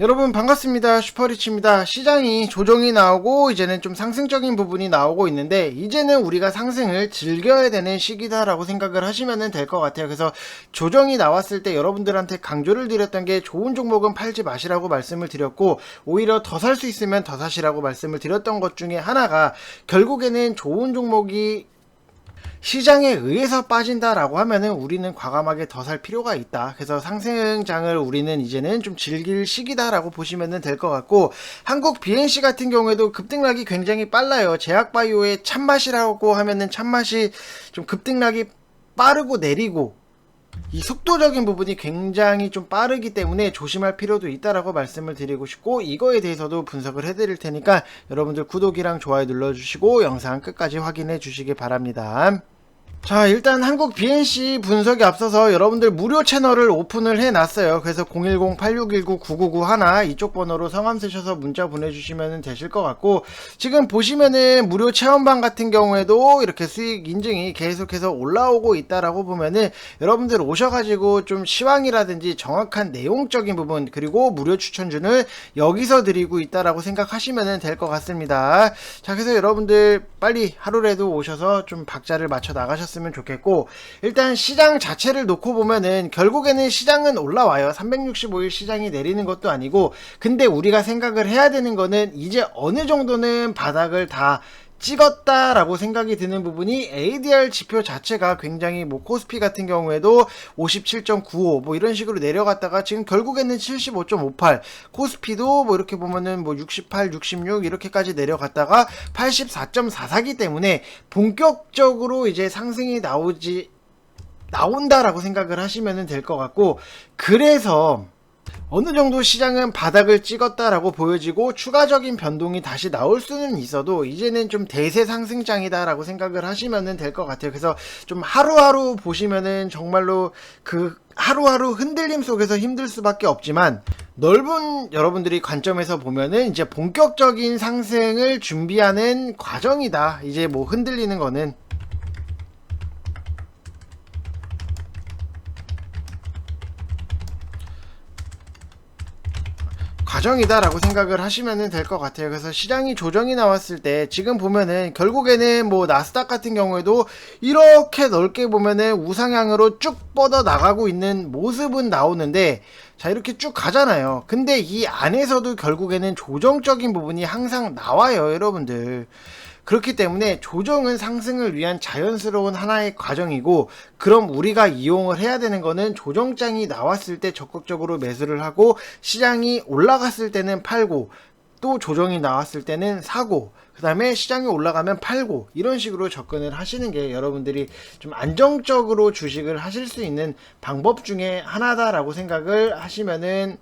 여러분 반갑습니다. 슈퍼리치입니다. 시장이 조정이 나오고 이제는 좀 상승적인 부분이 나오고 있는데 이제는 우리가 상승을 즐겨야 되는 시기다 라고 생각을 하시면 될 것 같아요. 그래서 조정이 나왔을 때 여러분들한테 강조를 드렸던 게 좋은 종목은 팔지 마시라고 말씀을 드렸고 오히려 더 살 수 있으면 더 사시라고 말씀을 드렸던 것 중에 하나가 결국에는 좋은 종목이 시장에 의해서 빠진다라고 하면은 우리는 과감하게 더 살 필요가 있다. 그래서 상승장을 우리는 이제는 좀 즐길 시기다라고 보시면 될 것 같고 한국 BNC 같은 경우에도 급등락이 굉장히 빨라요. 제약바이오의 참맛이라고 하면은 참맛이 좀 급등락이 빠르고 내리고 이 속도적인 부분이 굉장히 좀 빠르기 때문에 조심할 필요도 있다라고 말씀을 드리고 싶고 이거에 대해서도 분석을 해드릴 테니까 여러분들 구독이랑 좋아요 눌러주시고 영상 끝까지 확인해 주시기 바랍니다. 자 일단 한국 BNC 분석에 앞서서 여러분들 무료 채널을 오픈을 해놨어요. 그래서 010-8619-9991 이쪽 번호로 성함 쓰셔서 문자 보내주시면 되실 것 같고 지금 보시면은 무료 체험방 같은 경우에도 이렇게 수익 인증이 계속해서 올라오고 있다라고 보면은 여러분들 오셔가지고 좀 시황이라든지 정확한 내용적인 부분 그리고 무료 추천준을 여기서 드리고 있다라고 생각하시면 될 것 같습니다. 자 그래서 여러분들 빨리 하루라도 오셔서 좀 박자를 맞춰 나가 셨으면 좋겠고 일단 시장 자체를 놓고 보면은 결국에는 시장은 올라와요. 365일 시장이 내리는 것도 아니고 근데 우리가 생각을 해야 되는 거는 이제 어느 정도는 바닥을 다 찍었다라고 생각이 드는 부분이 ADR 지표 자체가 굉장히 뭐 코스피 같은 경우에도 57.95 뭐 이런 식으로 내려갔다가 지금 결국에는 75.58 코스피도 뭐 이렇게 보면은 뭐 68, 66 이렇게까지 내려갔다가 84.44기 때문에 본격적으로 이제 상승이 나오지 나온다라고 생각을 하시면 될 것 같고 그래서 어느 정도 시장은 바닥을 찍었다라고 보여지고 추가적인 변동이 다시 나올 수는 있어도 이제는 좀 대세 상승장이다라고 생각을 하시면 될 것 같아요. 그래서 좀 하루하루 보시면은 정말로 그 하루하루 흔들림 속에서 힘들 수밖에 없지만 넓은 여러분들이 관점에서 보면은 이제 본격적인 상승을 준비하는 과정이다. 이제 뭐 흔들리는 거는 과정이다라고 생각을 하시면 될 것 같아요. 그래서 시장이 조정이 나왔을 때 지금 보면은 결국에는 뭐 나스닥 같은 경우에도 이렇게 넓게 보면은 우상향으로 쭉 뻗어 나가고 있는 모습은 나오는데 자 이렇게 쭉 가잖아요. 근데 이 안에서도 결국에는 조정적인 부분이 항상 나와요, 여러분들. 그렇기 때문에 조정은 상승을 위한 자연스러운 하나의 과정이고 그럼 우리가 이용을 해야 되는 거는 조정장이 나왔을 때 적극적으로 매수를 하고 시장이 올라갔을 때는 팔고 또 조정이 나왔을 때는 사고 그 다음에 시장이 올라가면 팔고 이런 식으로 접근을 하시는 게 여러분들이 좀 안정적으로 주식을 하실 수 있는 방법 중에 하나다라고 생각을 하시면은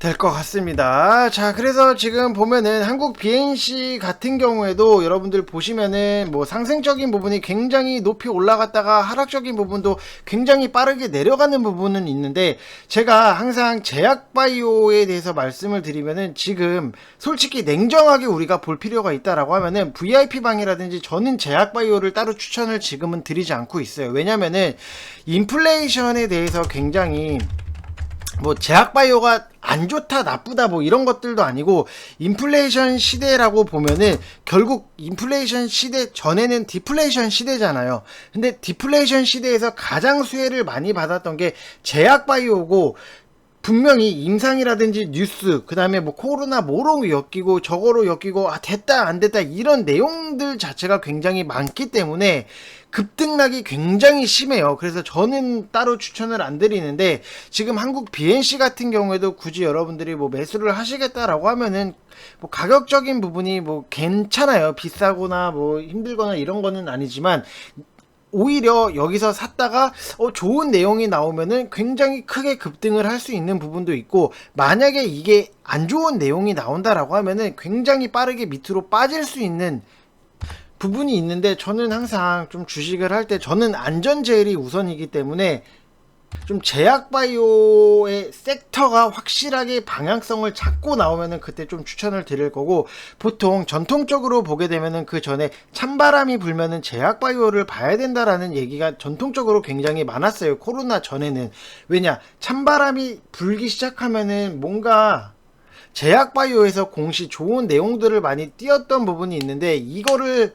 될 것 같습니다. 자, 그래서 지금 보면은 한국 BNC 같은 경우에도 여러분들 보시면은 뭐 상승적인 부분이 굉장히 높이 올라갔다가 하락적인 부분도 굉장히 빠르게 내려가는 부분은 있는데 제가 항상 제약바이오에 대해서 말씀을 드리면은 지금 솔직히 냉정하게 우리가 볼 필요가 있다라고 하면은 VIP방이라든지 저는 제약바이오를 따로 추천을 지금은 드리지 않고 있어요. 왜냐면은 인플레이션에 대해서 굉장히 뭐 제약바이오가 안 좋다 나쁘다 뭐 이런 것들도 아니고 인플레이션 시대라고 보면은 결국 인플레이션 시대 전에는 디플레이션 시대잖아요. 근데 디플레이션 시대에서 가장 수혜를 많이 받았던 게 제약바이오고 분명히 임상이라든지 뉴스 그 다음에 뭐 코로나 뭐로 엮이고 저거로 엮이고 아 됐다 안 됐다 이런 내용들 자체가 굉장히 많기 때문에 급등락이 굉장히 심해요. 그래서 저는 따로 추천을 안 드리는데 지금 한국 BNC 같은 경우에도 굳이 여러분들이 뭐 매수를 하시겠다라고 하면은 뭐 가격적인 부분이 뭐 괜찮아요. 비싸거나 뭐 힘들거나 이런 거는 아니지만 오히려 여기서 샀다가 어, 좋은 내용이 나오면은 굉장히 크게 급등을 할 수 있는 부분도 있고 만약에 이게 안 좋은 내용이 나온다라고 하면은 굉장히 빠르게 밑으로 빠질 수 있는 부분이 있는데 저는 항상 좀 주식을 할 때 저는 안전 제일이 우선이기 때문에 좀 제약 바이오의 섹터가 확실하게 방향성을 잡고 나오면은 그때 좀 추천을 드릴 거고 보통 전통적으로 보게 되면은 그 전에 찬바람이 불면은 제약 바이오를 봐야 된다라는 얘기가 전통적으로 굉장히 많았어요. 코로나 전에는 왜냐 찬바람이 불기 시작하면은 뭔가 제약 바이오에서 공시 좋은 내용들을 많이 띄었던 부분이 있는데 이거를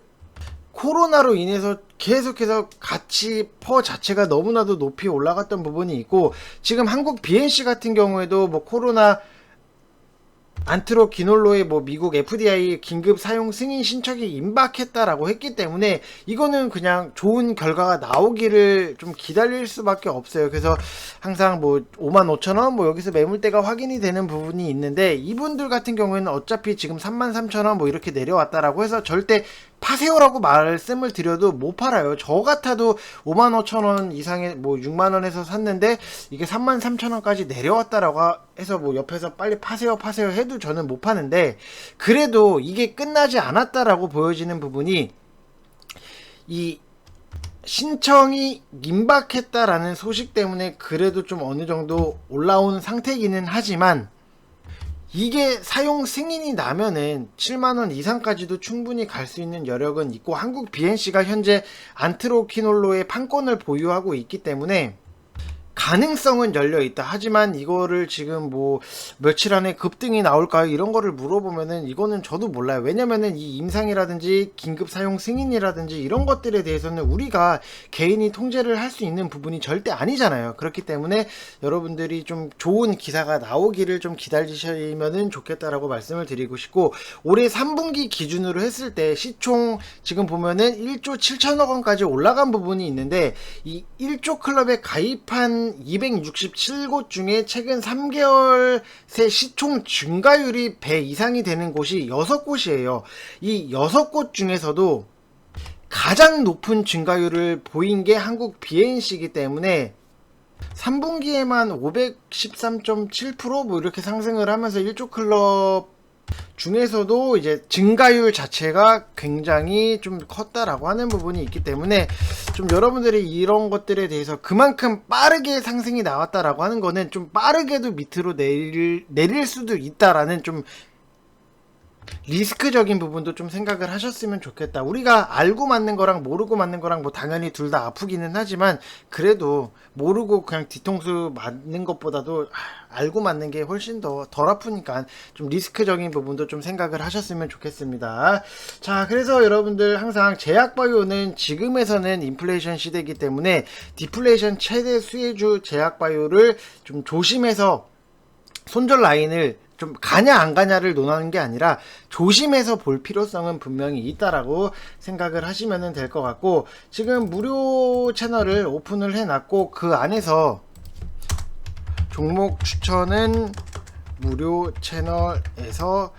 코로나로 인해서 계속해서 가치 퍼 자체가 너무나도 높이 올라갔던 부분이 있고 지금 한국 BNC 같은 경우에도 뭐 코로나 안트로 기놀로의 뭐 미국 FDI 긴급 사용 승인 신청이 임박했다라고 했기 때문에 이거는 그냥 좋은 결과가 나오기를 좀 기다릴 수밖에 없어요. 그래서 항상 뭐 5만 5천 원 뭐 여기서 매물대가 확인이 되는 부분이 있는데 이분들 같은 경우에는 어차피 지금 3만 3천 원 뭐 이렇게 내려왔다라고 해서 절대 파세요라고 말씀을 드려도 못 팔아요. 저 같아도 5만 5천 원 이상의 뭐 6만 원에서 샀는데 이게 3만 3천 원까지 내려왔다라고 해서 뭐 옆에서 빨리 파세요 파세요 해도 저는 못 파는데 그래도 이게 끝나지 않았다라고 보여지는 부분이 이 신청이 임박했다라는 소식 때문에 그래도 좀 어느 정도 올라온 상태이기는 하지만 이게 사용 승인이 나면은 7만원 이상까지도 충분히 갈 수 있는 여력은 있고 한국 BNC가 현재 안트로키놀로의 판권을 보유하고 있기 때문에 가능성은 열려 있다. 하지만 이거를 지금 뭐 며칠 안에 급등이 나올까요? 이런 거를 물어보면은 이거는 저도 몰라요. 왜냐면은 이 임상이라든지 긴급 사용 승인이라든지 이런 것들에 대해서는 우리가 개인이 통제를 할 수 있는 부분이 절대 아니잖아요. 그렇기 때문에 여러분들이 좀 좋은 기사가 나오기를 좀 기다리시면은 좋겠다라고 말씀을 드리고 싶고 올해 3분기 기준으로 했을 때 시총 지금 보면은 1조 7천억 원까지 올라간 부분이 있는데 이 1조 클럽에 가입한 267곳 중에 최근 3개월 새 시총 증가율이 100 이상이 되는 곳이 6곳이에요. 이 6곳 중에서도 가장 높은 증가율을 보인 게 한국 BNC이기 때문에 3분기에만 513.7%뭐 이렇게 상승을 하면서 1조 클럽 중에서도 이제 증가율 자체가 굉장히 좀 컸다라고 하는 부분이 있기 때문에 좀 여러분들이 이런 것들에 대해서 그만큼 빠르게 상승이 나왔다라고 하는 거는 좀 빠르게도 밑으로 내릴, 내릴 수도 있다라는 좀 리스크적인 부분도 좀 생각을 하셨으면 좋겠다. 우리가 알고 맞는 거랑 모르고 맞는 거랑 뭐 당연히 둘 다 아프기는 하지만 그래도 모르고 그냥 뒤통수 맞는 것보다도 알고 맞는 게 훨씬 더 덜 아프니까 좀 리스크적인 부분도 좀 생각을 하셨으면 좋겠습니다. 자, 그래서 여러분들 항상 제약바이오는 지금에서는 인플레이션 시대이기 때문에 디플레이션 최대 수혜주 제약바이오를 좀 조심해서 손절 라인을 좀 가냐 안 가냐를 논하는 게 아니라 조심해서 볼 필요성은 분명히 있다라고 생각을 하시면 될 것 같고 지금 무료 채널을 오픈을 해놨고 그 안에서 종목 추천은 무료 채널에서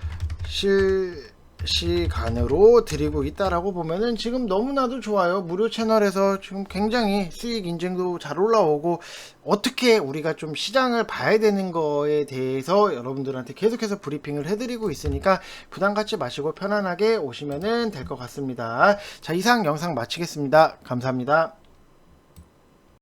실 시간으로 드리고 있다라고 보면은 지금 너무나도 좋아요. 무료 채널에서 지금 굉장히 수익 인증도 잘 올라오고 어떻게 우리가 좀 시장을 봐야 되는 거에 대해서 여러분들한테 계속해서 브리핑을 해드리고 있으니까 부담 갖지 마시고 편안하게 오시면은 될 것 같습니다. 자, 이상 영상 마치겠습니다. 감사합니다.